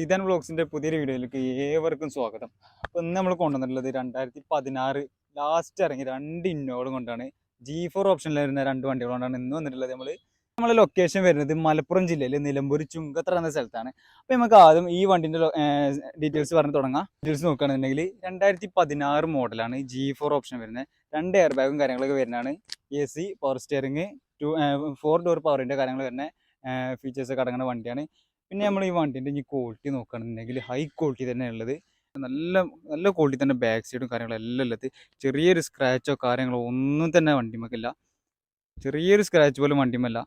സീതാൻ വ്ളോഗ്സിന്റെ പുതിയൊരു വീഡിയോയിലേക്ക് ഏവർക്കും സ്വാഗതം. അപ്പോൾ ഇന്ന് നമ്മൾ കൊണ്ടുവന്നിട്ടുള്ളത് രണ്ടായിരത്തി പതിനാറ് ലാസ്റ്റ് ഇറങ്ങി രണ്ട് ഇന്നോകളും കൊണ്ടാണ്. ജി ഫോർ ഓപ്ഷനിൽ വരുന്ന രണ്ട് വണ്ടികൾ കൊണ്ടാണ് ഇന്ന് വന്നിട്ടുള്ളത് നമ്മൾ നമ്മളെ ലൊക്കേഷൻ വരുന്നത് മലപ്പുറം ജില്ലയിൽ നിലമ്പൂർ ചുങ്കത്ര എന്ന സ്ഥലത്താണ്. അപ്പോൾ നമുക്ക് ആദ്യം ഈ വണ്ടിന്റെ ഡീറ്റെയിൽസ് പറഞ്ഞ് തുടങ്ങാം. ഡീറ്റെയിൽസ് നോക്കുകയാണെന്നുണ്ടെങ്കിൽ രണ്ടായിരത്തി പതിനാറ് മോഡലാണ് ജി ഫോർ ഓപ്ഷൻ വരുന്നത്. രണ്ട് എയർ ബാഗും കാര്യങ്ങളൊക്കെ വരുന്നതാണ്. A C power steering two four door പവറിന്റെ കാര്യങ്ങൾ വരുന്ന ഫീച്ചേഴ്സ് ഒക്കെ അടങ്ങുന്ന വണ്ടിയാണ്. പിന്നെ നമ്മൾ ഈ വണ്ടിന്റെ ഇനി ക്വാളിറ്റി നോക്കുകയാണെന്നുണ്ടെങ്കിൽ ഹൈ ക്വാളിറ്റി തന്നെ ഉള്ളത്. നല്ല നല്ല ക്വാളിറ്റി തന്നെ ബാക്ക് സൈഡും കാര്യങ്ങളും എല്ലാം ഉള്ളത്. ചെറിയൊരു സ്ക്രാച്ചോ കാര്യങ്ങളോ ഒന്നും തന്നെ വണ്ടിമക്കില്ല. ചെറിയൊരു സ്ക്രാച്ച് പോലും വണ്ടിമല്ല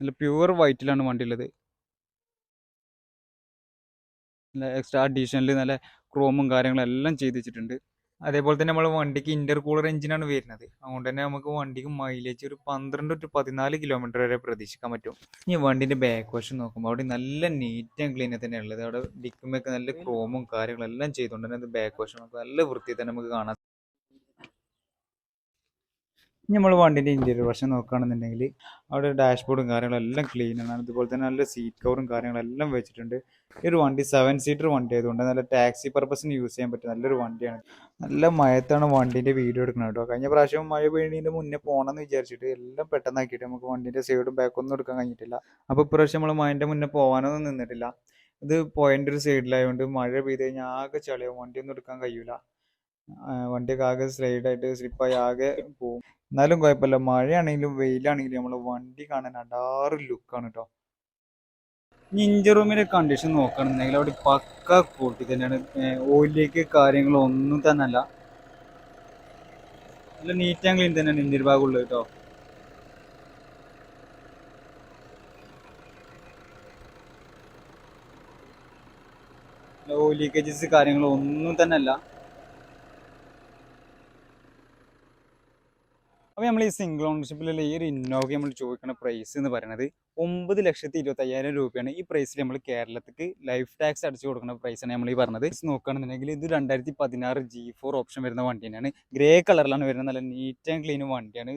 നല്ല പ്യുവർ വൈറ്റിലാണ് വണ്ടി ഉള്ളത് നല്ല എക്സ്ട്രാ അഡീഷണൽ നല്ല ക്രോമും കാര്യങ്ങളും എല്ലാം ചെയ്ത് വെച്ചിട്ടുണ്ട്. അതേപോലെ തന്നെ നമ്മൾ വണ്ടിക്ക് ഇന്റർ കൂളർ എഞ്ചിനാണ് വരുന്നത്. അതുകൊണ്ട് തന്നെ നമുക്ക് വണ്ടിക്ക് മൈലേജ് ഒരു പന്ത്രണ്ട് ടു പതിനാല് കിലോമീറ്റർ വരെ പ്രതീക്ഷിക്കാൻ പറ്റും. ഈ വണ്ടിന്റെ ബാക്ക് വശം നോക്കുമ്പോൾ അവിടെ നല്ല നീറ്റ് ആൻഡ് ക്ലീൻ തന്നെ ഉള്ളത്. അവിടെ ഡിക്കുമൊക്കെ നല്ല ക്രോമും കാര്യങ്ങളെല്ലാം ചെയ്തുകൊണ്ട് തന്നെ ബാക്ക് വശം നമുക്ക് നല്ല വൃത്തി തന്നെ നമുക്ക് കാണാം നമ്മൾ വണ്ടിന്റെ ഇന്റീരിയർ വശം നോക്കുകയാണെന്നുണ്ടെങ്കിൽ അവിടെ ഡാഷ്ബോർഡും കാര്യങ്ങളും എല്ലാം ക്ലീൻ ആണ്. അതുപോലെ തന്നെ നല്ല സീറ്റ് കവറും കാര്യങ്ങളും എല്ലാം വെച്ചിട്ടുണ്ട്. ഈ ഒരു വണ്ടി സെവൻ സീറ്റർ വണ്ടി ആയതുകൊണ്ട് നല്ല ടാക്സി പർപ്പസിന് യൂസ് ചെയ്യാൻ പറ്റും നല്ലൊരു വണ്ടിയാണ്. നല്ല മയത്താണ് വണ്ടീന്റെ വീഡിയോ എടുക്കുന്നത് കേട്ടോ. കഴിഞ്ഞ പ്രാവശ്യം മഴ പെയ്യുന്നതിന്റെ മുന്നേ പോകണമെന്ന് വിചാരിച്ചിട്ട് എല്ലാം പെട്ടെന്നാക്കിയിട്ട് നമുക്ക് വണ്ടീന്റെ സൈഡും ബാക്കൊന്നും എടുക്കാൻ കഴിഞ്ഞിട്ടില്ല. അപ്പോൾ ഇപ്രാവശ്യം നമ്മൾ മഴന്റെ മുന്നേ പോകാനൊന്നും നിന്നിട്ടില്ല. ഇത് പോയിന്റെ ഒരു സൈഡിലായതുകൊണ്ട് മഴ പെയ്ത് കഴിഞ്ഞാൽ ആകെ ചളിയാവും. വണ്ടിയൊന്നും എടുക്കാൻ കഴിയൂല. വണ്ടിയൊക്കെ ആകെ സ്ലൈഡായിട്ട് സ്ലിപ്പായി ആകെ പോകും എന്നാലും കുഴപ്പമില്ല. മഴയാണെങ്കിലും വെയിലാണെങ്കിലും നമ്മളെ വണ്ടി കാണാൻ അടാറ് ലുക്കാണ് കേട്ടോ ഇഞ്ചർ റൂമിന്റെ കണ്ടീഷൻ നോക്കുകയാണെന്നുണ്ടെങ്കിൽ അവിടെ പക്ക കൂട്ടി തന്നെയാണ്. ഓയിലേക്ക് കാര്യങ്ങളൊന്നും തന്നെ അല്ല നല്ല നീറ്റ് ആൻഡ് ക്ലീൻ തന്നെയാണ് ഇഞ്ചി ഭാഗമുള്ളത് കേട്ടോ ഓയിൽ ലീക്കേജസ് തന്നെ അപ്പോൾ നമ്മൾ ഈ സിംഗിൾ ഓണർഷിപ്പിലുള്ള ഈ ഒരു ഇന്നോവ നമ്മൾ ചോദിക്കുന്ന പ്രൈസ് എന്ന് പറയുന്നത് ഒമ്പത് ലക്ഷത്തി ഇരുപത്തയ്യായിരം രൂപയാണ്. ഈ പ്രൈസിൽ നമ്മൾ കേരളത്തിക്ക് ലൈഫ് ടാക്സ് അടിച്ചു കൊടുക്കുന്ന പ്രൈസാണ് നമ്മൾ ഈ പറഞ്ഞത്. നോക്കുകയാണെന്നുണ്ടെങ്കിൽ ഇത് രണ്ടായിരത്തി പതിനാറ് ജി ഫോർ ഓപ്ഷൻ വരുന്ന വണ്ടി തന്നെയാണ് ഗ്രേ കളറിലാണ് വരുന്നത് നല്ല നീറ്റ് ആൻഡ് ക്ലീൻ വണ്ടിയാണ്.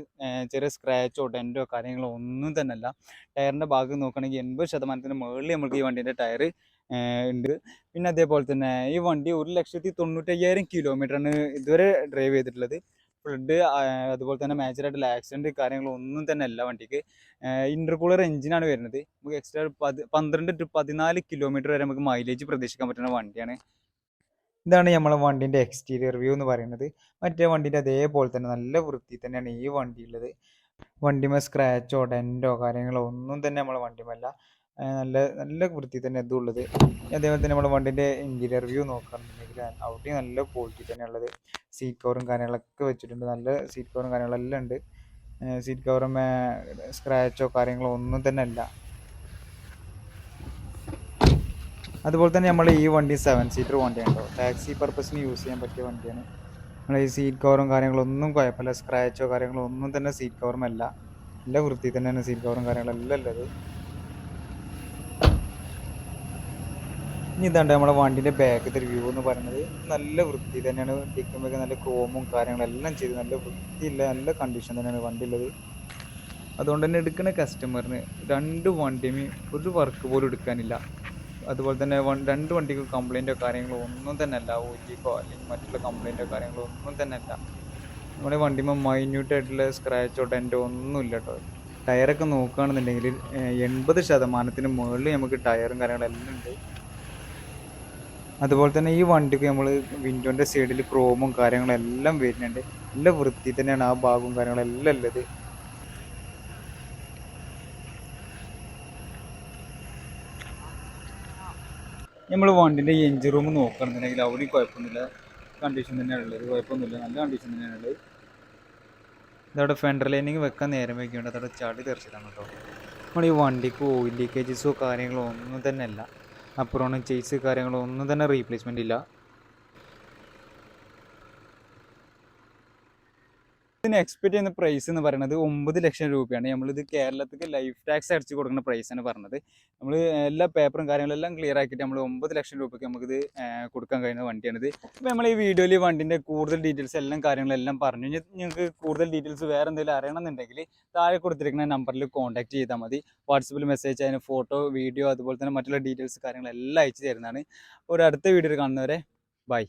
ചെറിയ സ്ക്രാച്ചോ ഡെന്റോ കാര്യങ്ങളോ ഒന്നും തന്നെ അല്ല ടയറിന്റെ ഭാഗം നോക്കുകയാണെങ്കിൽ എൺപത് ശതമാനത്തിന് മുകളിൽ നമുക്ക് ഈ വണ്ടീന്റെ ടയർ ഉണ്ട്. പിന്നെ അതേപോലെ തന്നെ ഈ വണ്ടി ഒരു ലക്ഷത്തി തൊണ്ണൂറ്റയ്യായിരം കിലോമീറ്ററാണ് ഇതുവരെ ഡ്രൈവ് ചെയ്തിട്ടുള്ളത്. ഫ്ലഡ് അതുപോലെ തന്നെ മേജറായിട്ടുള്ള ആക്സിഡന്റ് കാര്യങ്ങളൊന്നും തന്നെ അല്ല വണ്ടിക്ക്. ഇന്റർകൂളർ എഞ്ചിനാണ് വരുന്നത്. നമുക്ക് എക്സ്ട്രാ പതി പന്ത്രണ്ട് ടു പതിനാല് കിലോമീറ്റർ വരെ നമുക്ക് മൈലേജ് പ്രതീക്ഷിക്കാൻ പറ്റുന്ന വണ്ടിയാണ്. ഇതാണ് നമ്മളെ വണ്ടീന്റെ എക്സ്റ്റീരിയർ വ്യൂ എന്ന് പറയുന്നത്. മറ്റേ വണ്ടീന്റെ അതേപോലെ തന്നെ നല്ല വൃത്തി തന്നെയാണ് ഈ വണ്ടി ഉള്ളത് വണ്ടിമേ സ്ക്രാച്ചോ ഡെന്റോ കാര്യങ്ങളോ ഒന്നും തന്നെ നമ്മളെ വണ്ടിമല്ല നല്ല നല്ല വൃത്തി തന്നെ ഇതും ഉള്ളത്. അതേപോലെ തന്നെ നമ്മുടെ വണ്ടിന്റെ ഇന്റീരിയർ വ്യൂ നോക്കുകയാണെന്നുണ്ടെങ്കിൽ ഔട്ടിങ് നല്ല ക്വാളിറ്റി തന്നെയുള്ളത് സീറ്റ് കവറും കാര്യങ്ങളൊക്കെ വെച്ചിട്ടുണ്ട്. നല്ല സീറ്റ് കവറും കാര്യങ്ങളെല്ലാം ഉണ്ട്. സീറ്റ് കവറും സ്ക്രാച്ചോ കാര്യങ്ങളോ ഒന്നും തന്നെ അല്ല. അതുപോലെ തന്നെ നമ്മൾ ഈ വണ്ടി സെവൻ സീറ്റർ വണ്ടിയാണ് കേട്ടോ ടാക്സി പർപ്പസിന് യൂസ് ചെയ്യാൻ പറ്റിയ വണ്ടിയാണ്. നമ്മൾ ഈ സീറ്റ് കവറും കാര്യങ്ങളൊന്നും കുഴപ്പമില്ല. സ്ക്രാച്ചോ കാര്യങ്ങളോ ഒന്നും തന്നെ സീറ്റ് കവറും അല്ല. നല്ല വൃത്തി തന്നെയാണ് സീറ്റ് കവറും കാര്യങ്ങളെല്ലാം ഉള്ളത്. ഇനി ഇതാണ്ട് നമ്മുടെ വണ്ടിന്റെ ബാക്കത്തെ വ്യൂ എന്ന് പറയുന്നത് നല്ല വൃത്തി തന്നെയാണ്. ഡിക്കുമ്പോഴൊക്കെ നല്ല ക്രോമും കാര്യങ്ങളെല്ലാം ചെയ്ത് നല്ല വൃത്തിയില്ല നല്ല കണ്ടീഷൻ തന്നെയാണ് വണ്ടി ഉള്ളത് അതുകൊണ്ട് തന്നെ എടുക്കുന്ന കസ്റ്റമറിന് രണ്ട് വണ്ടിയും ഒരു വർക്ക് പോലും എടുക്കാനില്ല. അതുപോലെ തന്നെ രണ്ട് വണ്ടിക്ക് കംപ്ലൈന്റോ കാര്യങ്ങളോ ഒന്നും തന്നെ അല്ല. ഓയിലിക്കോ അല്ലെങ്കിൽ മറ്റുള്ള കംപ്ലൈന്റോ കാര്യങ്ങളോ ഒന്നും തന്നെ അല്ല. നമ്മുടെ വണ്ടിമ്മ മൈന്യൂട്ട് ആയിട്ടുള്ള സ്ക്രാച്ചോ ഡെന്റോ ഒന്നുമില്ല കേട്ടോ ടയറൊക്കെ നോക്കുകയാണെന്നുണ്ടെങ്കിൽ എൺപത് ശതമാനത്തിന് മുകളിൽ നമുക്ക് ടയറും കാര്യങ്ങളെല്ലാം ഉണ്ട്. അതുപോലെ തന്നെ ഈ വണ്ടിക്ക് നമ്മൾ വിൻഡോന്റെ സൈഡിൽ ക്രോമും കാര്യങ്ങളും എല്ലാം വരുന്നുണ്ട്. നല്ല വൃത്തി തന്നെയാണ് ആ ഭാഗവും കാര്യങ്ങളെല്ലാം ഉള്ളത്. നമ്മൾ വണ്ടിന്റെ എഞ്ചിൻ റൂം നോക്കുകയാണെന്നുണ്ടെങ്കിൽ അവിടെയും കുഴപ്പമൊന്നുമില്ല. കണ്ടീഷൻ തന്നെയാണ് ഉള്ളത്. കുഴപ്പമൊന്നുമില്ല. നല്ല കണ്ടീഷൻ തന്നെയാണ് ഉള്ളത്. ഇതവിടെ ഫെൻഡർ ലൈനിങ് വെക്കാൻ നേരം വയ്ക്കുന്നുണ്ട് അതവിടെ ചാടി തെറിച്ചതാണ് കേട്ടോ. നമ്മൾ ഈ വണ്ടിക്ക് ഓയിൽ ലീക്കേജസോ കാര്യങ്ങളോ ഒന്നും തന്നെ അല്ല അപ്പുറമാണ് ചേസ് കാര്യങ്ങളോ ഒന്നും തന്നെ റീപ്ലേസ്മെന്റ് ഇല്ല. ഇതിന് എക്സ്പെക്ട് ചെയ്യുന്ന പ്രൈസ് എന്ന് പറയുന്നത് ഒമ്പത് ലക്ഷം രൂപയാണ്. നമ്മളിത് കേരളത്തിൽ ലൈഫ് ടാക്സ് അടിച്ച് കൊടുക്കുന്ന പ്രൈസ് ആണ് പറഞ്ഞത്. നമ്മൾ എല്ലാ പേപ്പറും കാര്യങ്ങളെല്ലാം ക്ലിയർ ആക്കിയിട്ട് നമ്മൾ ഒമ്പത് ലക്ഷം രൂപയ്ക്ക് നമുക്കിത് കൊടുക്കാൻ കഴിയുന്ന വണ്ടിയാണിത് അപ്പോൾ നമ്മൾ ഈ വീഡിയോയിൽ ഈ വണ്ടിന്റെ കൂടുതൽ ഡീറ്റെയിൽസ് എല്ലാം കാര്യങ്ങളെല്ലാം പറഞ്ഞു. നിങ്ങൾക്ക് കൂടുതൽ ഡീറ്റെയിൽസ് വേറെ എന്തെങ്കിലും അറിയണമെന്നുണ്ടെങ്കിൽ താഴെ കൊടുത്തിരിക്കുന്ന നമ്പറിൽ കോൺടാക്ട് ചെയ്താൽ മതി. വാട്സപ്പിൽ മെസ്സേജ് അതിന് ഫോട്ടോ വീഡിയോ അതുപോലെ തന്നെ മറ്റുള്ള ഡീറ്റെയിൽസ് കാര്യങ്ങളെല്ലാം അയച്ചു തരുന്നതാണ്. ഒരു അടുത്ത വീഡിയോയിൽ കാണുന്നവരെ ബൈ